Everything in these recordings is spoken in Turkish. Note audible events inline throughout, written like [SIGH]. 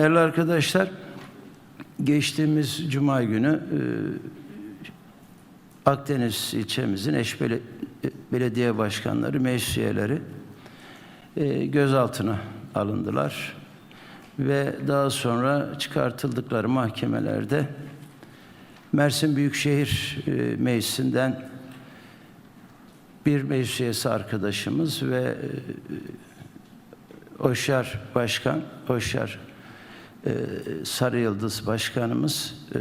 Değerli arkadaşlar, geçtiğimiz Cuma günü e, Akdeniz ilçemizin eş bele- belediye başkanları, meclis üyeleri e, gözaltına alındılar. Ve daha sonra çıkartıldıkları mahkemelerde Mersin Büyükşehir e, Meclisi'nden bir meclis üyesi arkadaşımız ve e, Oşar Başkan, Oşar e, Sarı Yıldız Başkanımız e,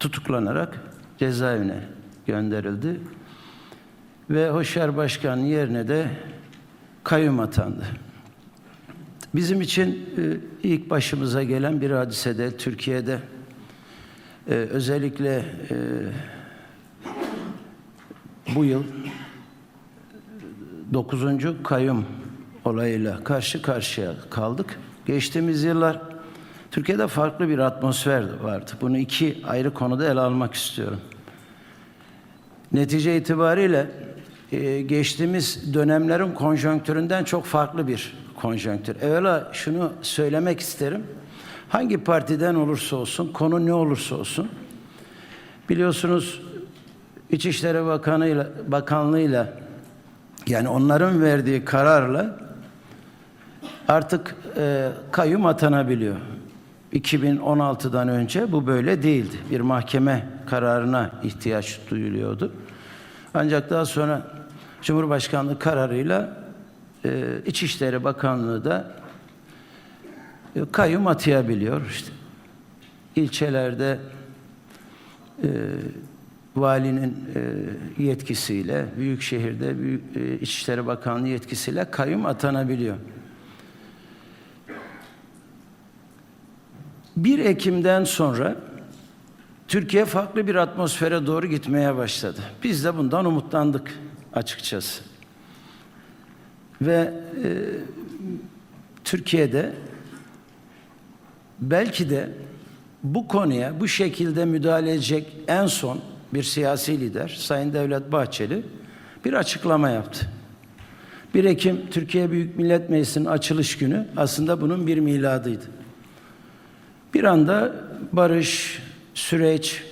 tutuklanarak cezaevine gönderildi. Ve Hoşar Başkan yerine de kayyum atandı. Bizim için e, ilk başımıza gelen bir hadisede Türkiye'de e, özellikle bu yıl 9. kayyum olayıyla karşı karşıya kaldık. Geçtiğimiz yıllar Türkiye'de farklı bir atmosfer vardı. Bunu iki ayrı konuda ele almak istiyorum. Netice itibariyle e, geçtiğimiz dönemlerin konjonktüründen çok farklı bir konjonktür. Evvela şunu söylemek isterim. Hangi partiden olursa olsun, konu ne olursa olsun, biliyorsunuz İçişleri Bakanı'yla, Bakanlığı'yla yani onların verdiği kararla artık e, kayyum atanabiliyor. 2016'dan önce bu böyle değildi. Bir mahkeme kararına ihtiyaç duyuluyordu. Ancak daha sonra Cumhurbaşkanlığı kararıyla e, İçişleri Bakanlığı da e, kayyum atayabiliyor. İşte ilçelerde e, valinin e, yetkisiyle, büyükşehirde büyük, e, İçişleri Bakanlığı yetkisiyle kayyum atanabiliyor. 1 Ekim'den sonra Türkiye farklı bir atmosfere doğru gitmeye başladı. Biz de bundan umutlandık açıkçası. Ve e, Türkiye'de belki de bu konuya bu şekilde müdahale edecek en son bir siyasi lider Sayın Devlet Bahçeli bir açıklama yaptı. 1 Ekim Türkiye Büyük Millet Meclisi'nin açılış günü aslında bunun bir miladıydı. Bir anda barış, süreç,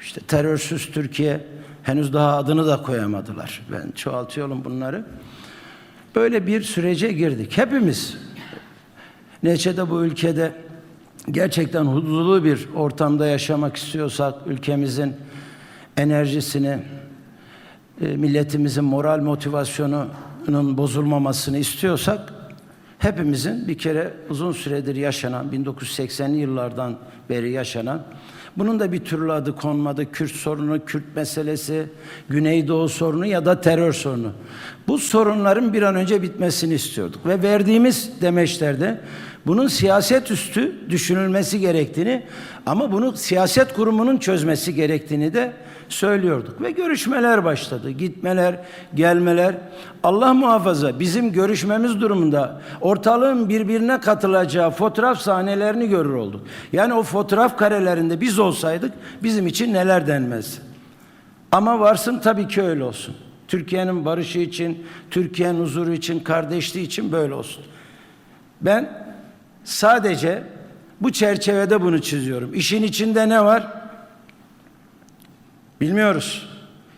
işte terörsüz Türkiye henüz daha adını da koyamadılar. Ben çoğaltıyorum bunları. Böyle bir sürece girdik. Hepimiz neçede bu ülkede gerçekten huzurlu bir ortamda yaşamak istiyorsak ülkemizin enerjisini, e, milletimizin moral motivasyonunun bozulmamasını istiyorsak hepimizin bir kere uzun süredir yaşanan 1980'li yıllardan beri yaşanan bunun da bir türlü adı konmadı. Kürt sorunu, Kürt meselesi, Güneydoğu sorunu ya da terör sorunu. Bu sorunların bir an önce bitmesini istiyorduk. Ve verdiğimiz demeçlerde bunun siyaset üstü düşünülmesi gerektiğini ama bunu siyaset kurumunun çözmesi gerektiğini de söylüyorduk. Ve görüşmeler başladı. Gitmeler, gelmeler. Allah muhafaza bizim görüşmemiz durumunda ortalığın birbirine katılacağı fotoğraf sahnelerini görür olduk. Yani o fotoğraf karelerinde biz olsaydık bizim için neler denmez. Ama varsın tabii ki öyle olsun. Türkiye'nin barışı için, Türkiye'nin huzuru için, kardeşliği için böyle olsun. Ben sadece bu çerçevede bunu çiziyorum. İşin içinde ne var? Bilmiyoruz.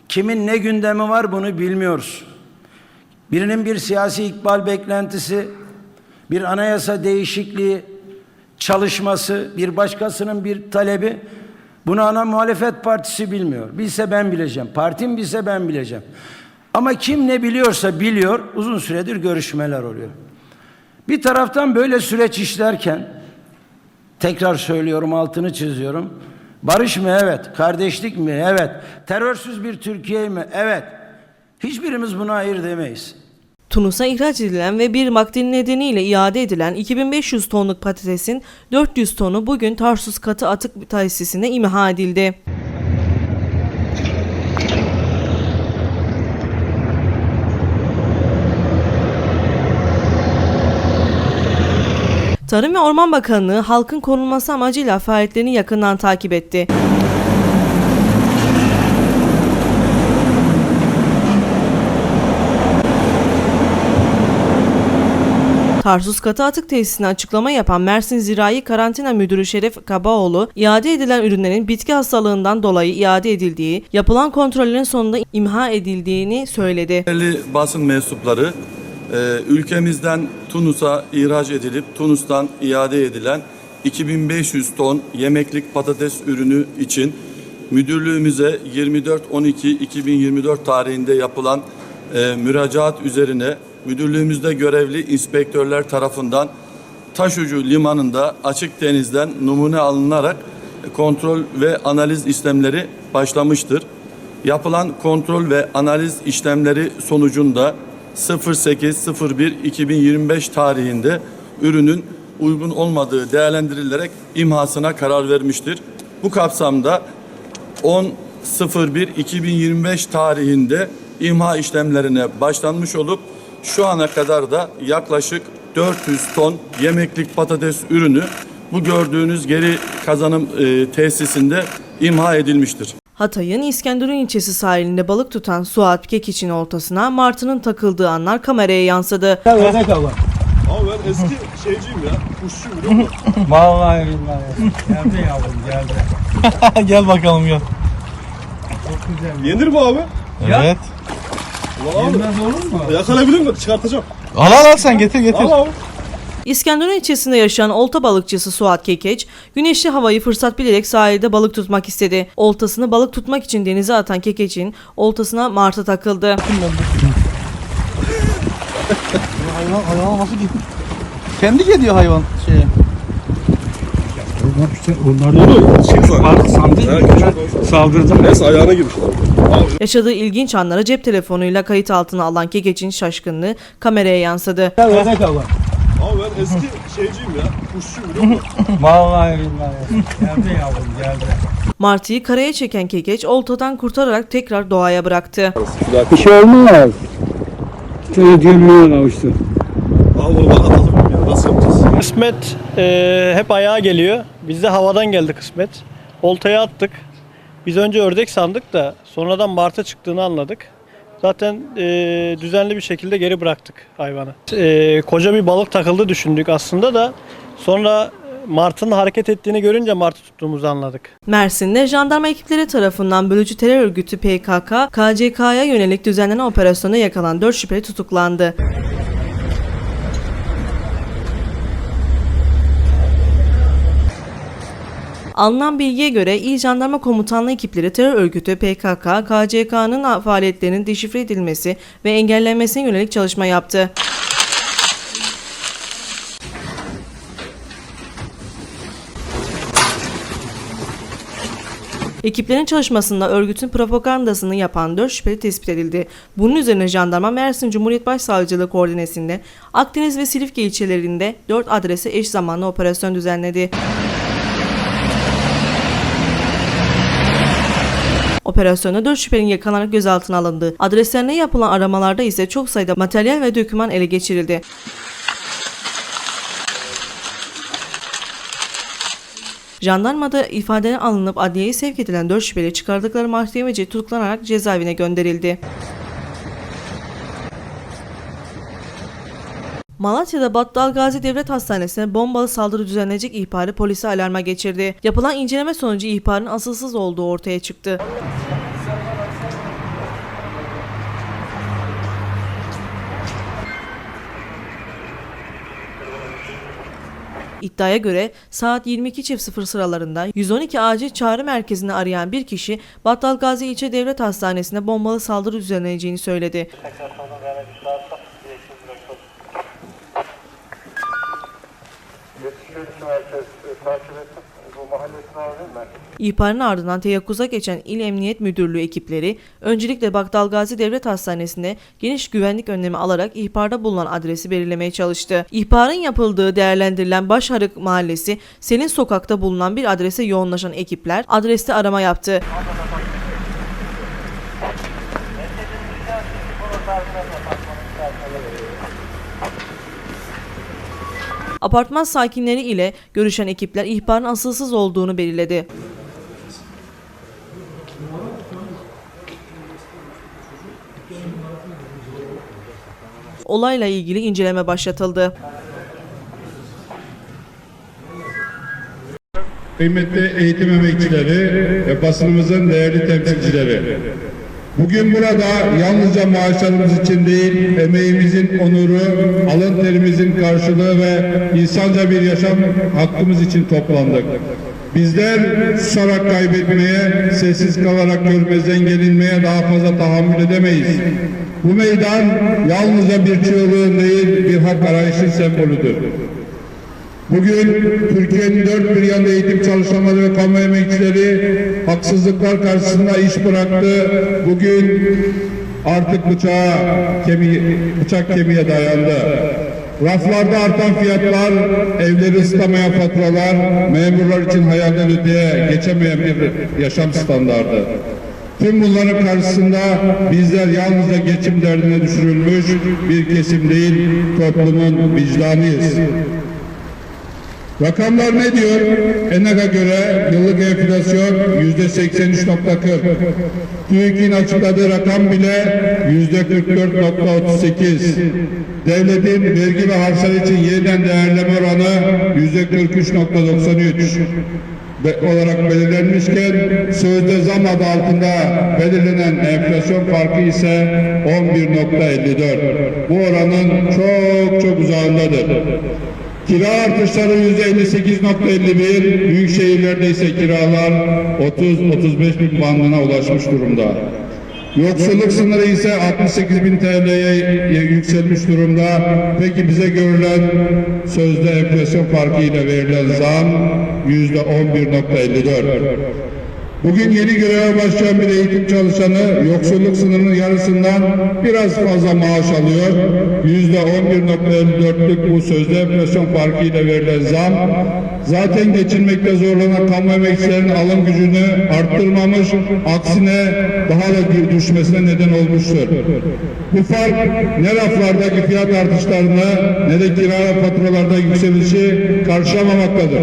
Kimin ne gündemi var bunu bilmiyoruz. Birinin bir siyasi ikbal beklentisi, bir anayasa değişikliği çalışması, bir başkasının bir talebi bunu ana muhalefet partisi bilmiyor. Bilse ben bileceğim. Partim bilse ben bileceğim. Ama kim ne biliyorsa biliyor. Uzun süredir görüşmeler oluyor. Bir taraftan böyle süreç işlerken tekrar söylüyorum altını çiziyorum. Barış mı? Evet. Kardeşlik mi? Evet. Terörsüz bir Türkiye mi? Evet. Hiçbirimiz buna hayır demeyiz. Tunus'a ihraç edilen ve bir makdil nedeniyle iade edilen 2500 tonluk patatesin 400 tonu bugün Tarsus Katı Atık Tesisine imha edildi. Tarım ve Orman Bakanlığı halkın korunması amacıyla faaliyetlerini yakından takip etti. Tarsus Katı Atık Tesisine açıklama yapan Mersin Zirai Karantina Müdürü Şeref Kabaoğlu, iade edilen ürünlerin bitki hastalığından dolayı iade edildiği, yapılan kontrollerin sonunda imha edildiğini söyledi. Değerli basın mensupları, e, ülkemizden Tunus'a ihraç edilip Tunus'tan iade edilen 2500 ton yemeklik patates ürünü için müdürlüğümüze 24-12-2024 tarihinde yapılan e, müracaat üzerine müdürlüğümüzde görevli inspektörler tarafından Taşucu limanında açık denizden numune alınarak kontrol ve analiz işlemleri başlamıştır. Yapılan kontrol ve analiz işlemleri sonucunda 08.01.2025 tarihinde ürünün uygun olmadığı değerlendirilerek imhasına karar vermiştir. Bu kapsamda 10.01.2025 tarihinde imha işlemlerine başlanmış olup şu ana kadar da yaklaşık 400 ton yemeklik patates ürünü bu gördüğünüz geri kazanım e, tesisinde imha edilmiştir. Hatay'ın İskenderun ilçesi sahilinde balık tutan Suat Kekiç'in oltasına martının takıldığı anlar kameraya yansıdı. Abi ben eski şeyciyim ya. Kuşçuyum biliyor musun? [LAUGHS] Vallahi billahi. Geldi yavrum geldi. [LAUGHS] Gel bakalım gel. Yenir mi abi? Evet. Ulan olur mu? Yakalayabilir mi? Çıkartacağım. Al al al sen getir getir. Al abi. İskenderun ilçesinde yaşayan olta balıkçısı Suat Kekeç, güneşli havayı fırsat bilerek sahilde balık tutmak istedi. Oltasını balık tutmak için denize atan Kekeç'in oltasına martı takıldı. Hayvan hayvan nasıl gidiyor? Kendi gidiyor hayvan şeye. Onu şey var. Sandı. Saldırdı. Neyse ayağına girmiş. Yaşadığı ilginç anları cep telefonuyla kayıt altına alan Kekeç'in şaşkınlığı kameraya yansıdı. Abi ben eski şeyciyim ya. Kuşçuyum biliyor musun? [LAUGHS] Vallahi billahi. Geldi yavrum geldi. Martıyı karaya çeken Kekeç oltadan kurtararak tekrar doğaya bıraktı. Bir şey olmaz. Şöyle gömleğe kavuştu. Al bunu bana atalım. ya. Nasıl yapacağız? Kısmet e, hep ayağa geliyor. Biz de havadan geldi kısmet. Oltaya attık. Biz önce ördek sandık da sonradan martı çıktığını anladık. Zaten e, düzenli bir şekilde geri bıraktık hayvanı. E, koca bir balık takıldı düşündük aslında da sonra martının hareket ettiğini görünce martı tuttuğumuzu anladık. Mersin'de jandarma ekipleri tarafından bölücü terör örgütü PKK, KCK'ya yönelik düzenlenen operasyona yakalan 4 şüpheli tutuklandı. Alınan bilgiye göre İl Jandarma Komutanlığı ekipleri terör örgütü PKK, KCK'nın faaliyetlerinin deşifre edilmesi ve engellenmesine yönelik çalışma yaptı. Ekiplerin çalışmasında örgütün propagandasını yapan 4 şüpheli tespit edildi. Bunun üzerine jandarma Mersin Cumhuriyet Başsavcılığı koordinesinde Akdeniz ve Silifke ilçelerinde 4 adrese eş zamanlı operasyon düzenledi. Operasyonda 4 şüphelinin yakalanarak gözaltına alındı. Adreslerine yapılan aramalarda ise çok sayıda materyal ve doküman ele geçirildi. Jandarmada ifadeden alınıp adliyeye sevk edilen 4 şüpheli çıkardıkları mahkemece tutuklanarak cezaevine gönderildi. Malatya'da Battal Gazi Devlet Hastanesi'ne bombalı saldırı düzenlenecek ihbarı polisi alarma geçirdi. Yapılan inceleme sonucu ihbarın asılsız olduğu ortaya çıktı. İddiaya göre saat 22.00 sıralarında 112 acil çağrı merkezini arayan bir kişi Battal Gazi İlçe Devlet Hastanesi'ne bombalı saldırı düzenleneceğini söyledi. Merkez e, takip ettim. Bu mahallesine alayım ben. İhbarın ardından teyakkuza geçen İl Emniyet Müdürlüğü ekipleri öncelikle Battal Gazi Devlet Hastanesi'nde geniş güvenlik önlemi alarak ihbarda bulunan adresi belirlemeye çalıştı. İhbarın yapıldığı değerlendirilen Başarık Mahallesi Selin Sokak'ta bulunan bir adrese yoğunlaşan ekipler adreste arama yaptı. apartman sakinleri ile görüşen ekipler ihbarın asılsız olduğunu belirledi. Olayla ilgili inceleme başlatıldı. Kıymetli eğitim emekçileri ve basınımızın değerli temsilcileri, Bugün burada yalnızca maaşlarımız için değil, emeğimizin onuru, alın terimizin karşılığı ve insanca bir yaşam hakkımız için toplandık. Bizler susarak kaybetmeye, sessiz kalarak görmezden gelinmeye daha fazla tahammül edemeyiz. Bu meydan yalnızca bir çığlığın değil, bir hak arayışın sembolüdür. Bugün Türkiye'nin dört bir yanında eğitim çalışanları ve kamu emekçileri haksızlıklar karşısında iş bıraktı. Bugün artık bıçağa, kemiğe, bıçak kemiğe dayandı. Raflarda artan fiyatlar, evleri ısıtamayan faturalar, memurlar için hayalden öteye geçemeyen bir yaşam standardı. Tüm bunların karşısında bizler yalnızca geçim derdine düşürülmüş bir kesim değil, toplumun vicdanıyız. Rakamlar ne diyor? ENAG'a göre yıllık enflasyon yüzde 83.40. TÜİK'in açıkladığı rakam bile yüzde 44.38. Devletin vergi ve harçlar için yeniden değerleme oranı yüzde 43.93 be- olarak belirlenmişken sözde zam adı altında belirlenen enflasyon farkı ise 11.54. Bu oranın çok çok uzağındadır. Kira artışları yüzde 58.51, büyük şehirlerde ise kiralar 30-35 bin bandına ulaşmış durumda. Yoksulluk sınırı ise 68 bin TL'ye yükselmiş durumda. Peki bize görülen sözde enflasyon farkıyla verilen zam yüzde 11.54. Bugün yeni göreve başlayan bir eğitim çalışanı yoksulluk sınırının yarısından biraz fazla maaş alıyor. Yüzde 11.54'lük bu sözde enflasyon farkıyla verilen zam zaten geçinmekte zorlanan kamu emekçilerinin alım gücünü arttırmamış, aksine daha da düşmesine neden olmuştur. Bu fark ne raflardaki fiyat artışlarını ne de kira ve faturalarda yükselişi karşılamamaktadır.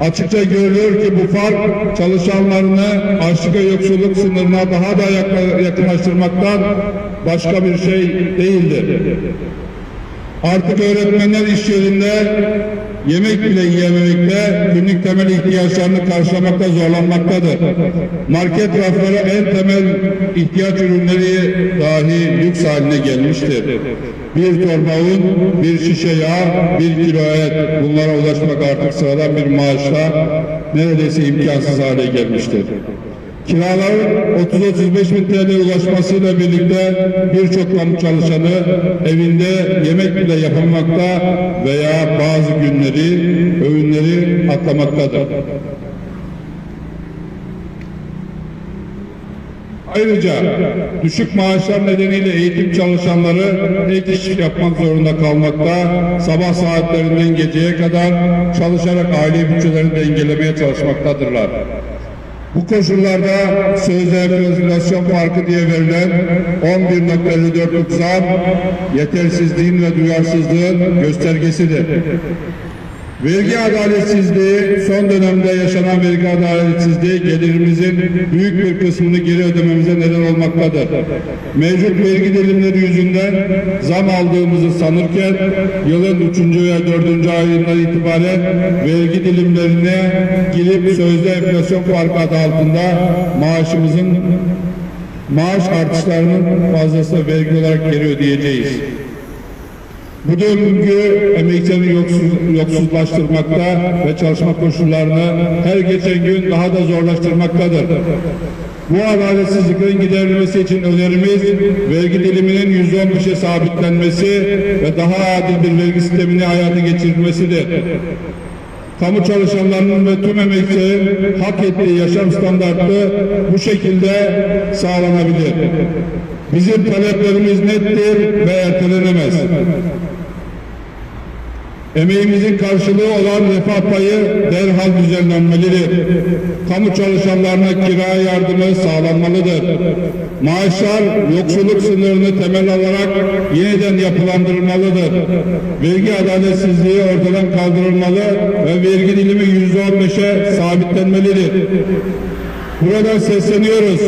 Açıkça görülüyor ki bu fark çalışanlarını açlık ve yoksulluk sınırına daha da yak- yakınlaştırmaktan başka bir şey değildir. Artık öğretmenler iş yerinde yemek bile yiyememekte, günlük temel ihtiyaçlarını karşılamakta zorlanmaktadır. Market rafları en temel ihtiyaç ürünleri dahi lüks haline gelmiştir. Bir torba un, bir şişe yağ, bir kilo et bunlara ulaşmak artık sıradan bir maaşla neredeyse imkansız hale gelmiştir. Kiraların 30-35 bin TL ulaşmasıyla birlikte birçok kamu çalışanı evinde yemek bile yapamamakta veya bazı günleri, öğünleri atlamaktadır. Ayrıca düşük maaşlar nedeniyle eğitim çalışanları ek iş yapmak zorunda kalmakta, sabah saatlerinden geceye kadar çalışarak aile bütçelerini dengelemeye çalışmaktadırlar. Bu koşullarda sözde enflasyon farkı diye verilen 11.54'lük zam yetersizliğin ve duyarsızlığın göstergesidir. Vergi adaletsizliği, son dönemde yaşanan vergi adaletsizliği gelirimizin büyük bir kısmını geri ödememize neden olmaktadır. Mevcut vergi dilimleri yüzünden zam aldığımızı sanırken yılın 3. veya 4. ayından itibaren vergi dilimlerine girip sözde enflasyon farkı adı altında maaşımızın maaş artışlarının fazlası vergi olarak geri ödeyeceğiz. Bu döngü emekçileri yoksuz, yoksuzlaştırmakta ve çalışma koşullarını her geçen gün daha da zorlaştırmaktadır. Bu adaletsizliklerin giderilmesi için önerimiz vergi diliminin yüzde 15'e sabitlenmesi ve daha adil bir vergi sistemini hayata geçirilmesidir. Kamu çalışanlarının ve tüm emekçilerin hak ettiği yaşam standartı bu şekilde sağlanabilir. Bizim taleplerimiz nettir ve ertelenemez. Emeğimizin karşılığı olan refah payı derhal düzenlenmelidir. Kamu çalışanlarına kira yardımı sağlanmalıdır. Maaşlar yoksulluk sınırını temel alarak yeniden yapılandırılmalıdır. Vergi adaletsizliği ortadan kaldırılmalı ve vergi dilimi yüzde on beşe sabitlenmelidir. Buradan sesleniyoruz.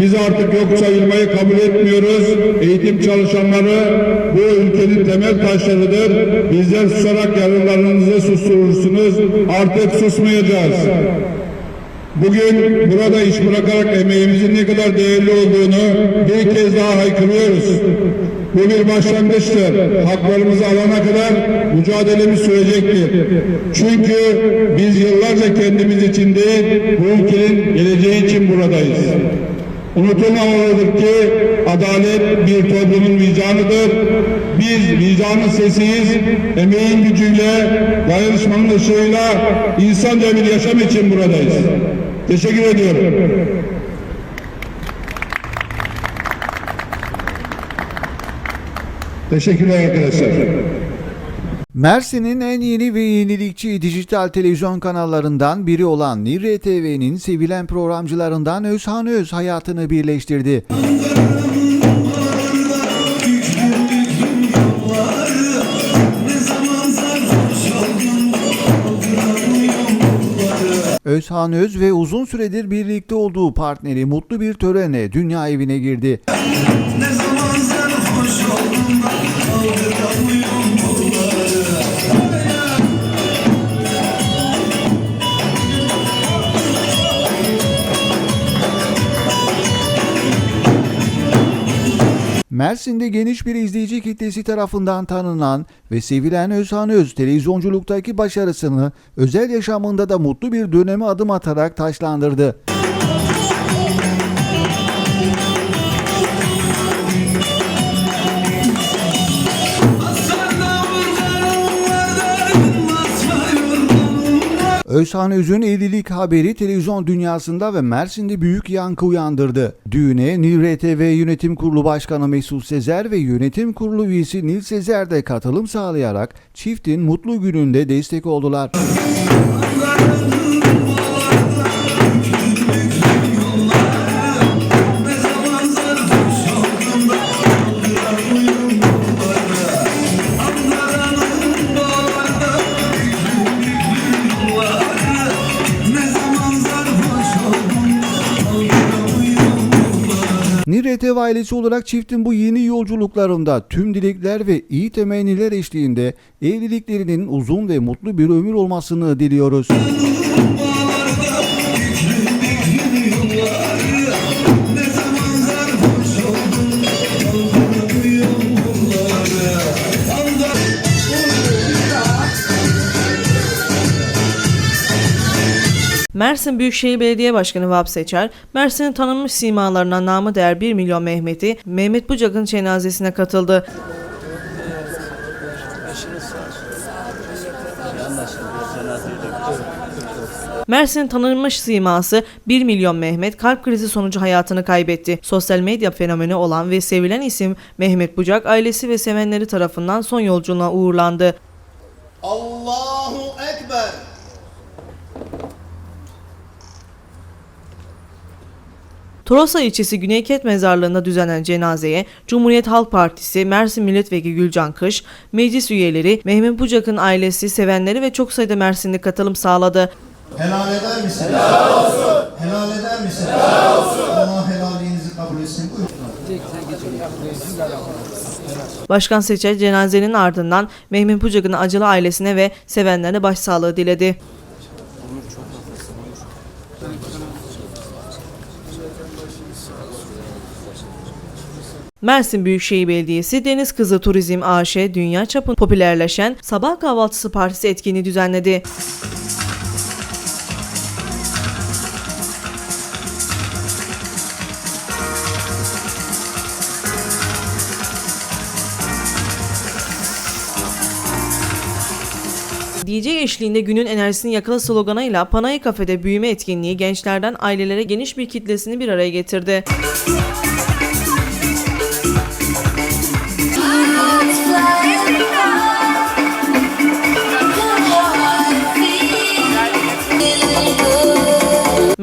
Biz artık yok sayılmayı kabul etmiyoruz. Eğitim çalışanları bu ülkenin temel taşlarıdır. Bizler susarak yarınlarınızı susturursunuz. Artık susmayacağız. Bugün burada iş bırakarak emeğimizin ne kadar değerli olduğunu bir kez daha haykırıyoruz. Bu bir başlangıçtır. Haklarımızı alana kadar mücadelemiz sürecektir. Çünkü biz yıllarca kendimiz için değil, bu ülkenin geleceği için buradayız. Unutulmamalıdır ki adalet bir toplumun vicdanıdır. Biz vicdanın sesiyiz. Emeğin gücüyle, dayanışmanın ışığıyla insanca bir yaşam için buradayız. Teşekkür ediyorum. Teşekkürler arkadaşlar. Mersin'in en yeni ve yenilikçi dijital televizyon kanallarından biri olan Nirre TV'nin sevilen programcılarından Özhan Öz hayatını birleştirdi. Özhan Öz ve uzun süredir birlikte olduğu partneri mutlu bir törenle dünya evine girdi. Mersin'de geniş bir izleyici kitlesi tarafından tanınan ve sevilen Özhan Öz televizyonculuktaki başarısını özel yaşamında da mutlu bir döneme adım atarak taşlandırdı. Özhan Öz'ün evlilik haberi televizyon dünyasında ve Mersin'de büyük yankı uyandırdı. Düğüne Nil RTV Yönetim Kurulu Başkanı Mesut Sezer ve Yönetim Kurulu üyesi Nil Sezer de katılım sağlayarak çiftin mutlu gününde destek oldular. Nirete ailesi olarak çiftin bu yeni yolculuklarında tüm dilekler ve iyi temenniler eşliğinde evliliklerinin uzun ve mutlu bir ömür olmasını diliyoruz. Mersin Büyükşehir Belediye Başkanı Vahap Seçer, Mersin'in tanınmış simalarına namı değer 1 milyon Mehmet'i Mehmet Bucak'ın cenazesine katıldı. Mersin'in tanınmış siması 1 milyon Mehmet kalp krizi sonucu hayatını kaybetti. Sosyal medya fenomeni olan ve sevilen isim Mehmet Bucak ailesi ve sevenleri tarafından son yolculuğuna uğurlandı. Allahu Ekber. Torosa ilçesi Güneyket Mezarlığı'nda düzenlenen cenazeye Cumhuriyet Halk Partisi, Mersin Milletvekili Gülcan Kış, meclis üyeleri, Mehmet Bucak'ın ailesi, sevenleri ve çok sayıda Mersinli katılım sağladı. Helal eder misin? Helal olsun. Helal eder misin? Helal olsun. Allah helalliğinizi kabul etsin. Buyurun. Başkan Seçer cenazenin ardından Mehmet Bucak'ın acılı ailesine ve sevenlerine başsağlığı diledi. Mersin Büyükşehir Belediyesi Deniz Kızı Turizm AŞ dünya çapında popülerleşen Sabah Kahvaltısı Partisi etkinliği düzenledi. DJ eşliğinde günün enerjisini yakala sloganıyla Panayı Kafede büyüme etkinliği gençlerden ailelere geniş bir kitlesini bir araya getirdi.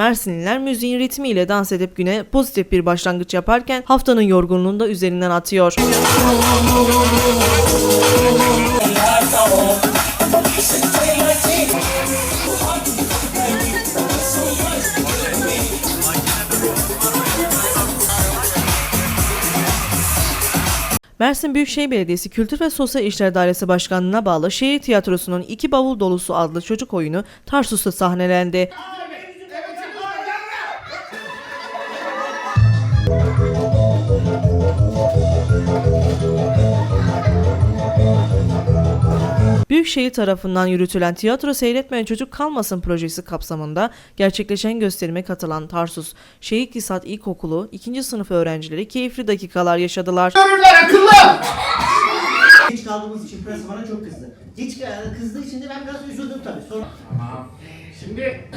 Mersinliler müziğin ritmiyle dans edip güne pozitif bir başlangıç yaparken haftanın yorgunluğunu da üzerinden atıyor. Mersin Büyükşehir Belediyesi Kültür ve Sosyal İşler Dairesi Başkanlığı'na bağlı Şehir Tiyatrosu'nun İki Bavul Dolusu adlı çocuk oyunu Tarsus'ta sahnelendi. Abi. Büyükşehir tarafından yürütülen Tiyatro Seyretmeyen Çocuk Kalmasın projesi kapsamında gerçekleşen gösterime katılan Tarsus Şehit İsat İlkokulu 2. sınıf öğrencileri keyifli dakikalar yaşadılar. Geç kaldığımız için prens bana çok kızdı. Geç kızdığı için de ben biraz üzüldüm tabii. Sonra... Şimdi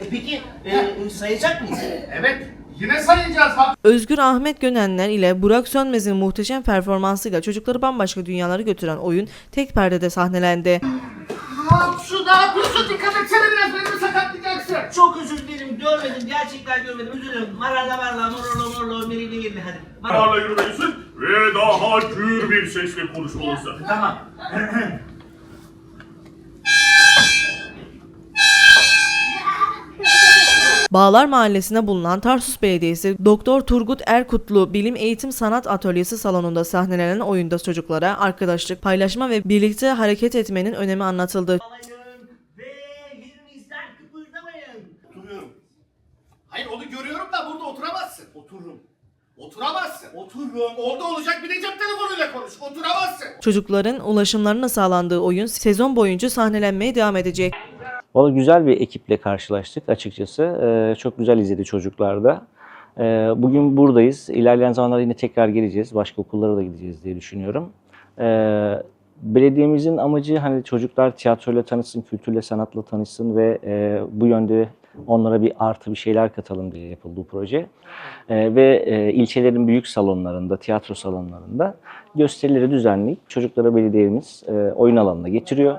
E peki e, sayacak mıyız? evet yine sayacağız bak. Özgür Ahmet Gönenler ile Burak Sönmez'in muhteşem performansıyla çocukları bambaşka dünyalara götüren oyun tek perdede sahnelendi. Şu ne yapıyorsun dikkat etsene biraz beni sakatlayacaksın. Çok özür dilerim görmedim gerçekten görmedim özür dilerim. Marala marala morolo morolo merili merili hadi. Mar- Parla yürümelisin ve daha gür bir sesle konuşmalısın. tamam. [CLEARS THROAT] Bağlar Mahallesi'nde bulunan Tarsus Belediyesi Doktor Turgut Erkutlu Bilim Eğitim Sanat Atölyesi salonunda sahnelenen oyunda çocuklara arkadaşlık, paylaşma ve birlikte hareket etmenin önemi anlatıldı. Hayır onu görüyorum da burada oturamazsın. Otururum. Oturamazsın. Otururum. Orada olacak bir de cep telefonuyla konuş. Oturamazsın. Çocukların ulaşımlarının sağlandığı oyun sezon boyunca sahnelenmeye devam edecek. Valla güzel bir ekiple karşılaştık açıkçası. Ee, çok güzel izledi çocuklar da. Ee, bugün buradayız. İlerleyen zamanlarda yine tekrar geleceğiz. Başka okullara da gideceğiz diye düşünüyorum. Ee, belediyemizin amacı hani çocuklar tiyatroyla tanışsın, kültürle, sanatla tanışsın ve e, bu yönde onlara bir artı bir şeyler katalım diye yapıldı bu proje. Ve e, ilçelerin büyük salonlarında, tiyatro salonlarında gösterileri düzenleyip çocuklara belediyemiz e, oyun alanına getiriyor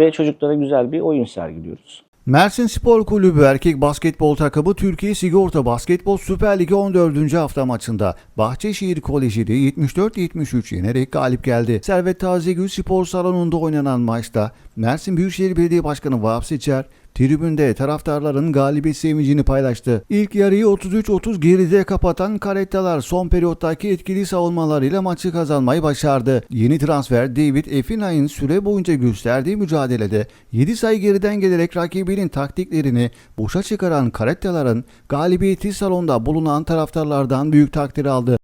ve çocuklara güzel bir oyun sergiliyoruz. Mersin Spor Kulübü erkek basketbol takımı Türkiye Sigorta Basketbol Süper Ligi 14. hafta maçında Bahçeşehir Koleji'ni 74-73 yenerek galip geldi. Servet Tazegül Spor Salonu'nda oynanan maçta Mersin Büyükşehir Belediye Başkanı Vahap Seçer tribünde taraftarların galibiyet sevincini paylaştı. İlk yarıyı 33-30 geride kapatan Karettalar son periyottaki etkili savunmalarıyla maçı kazanmayı başardı. Yeni transfer David Efinay'ın süre boyunca gösterdiği mücadelede 7 sayı geriden gelerek rakibinin taktiklerini boşa çıkaran Karettaların galibiyeti salonda bulunan taraftarlardan büyük takdir aldı.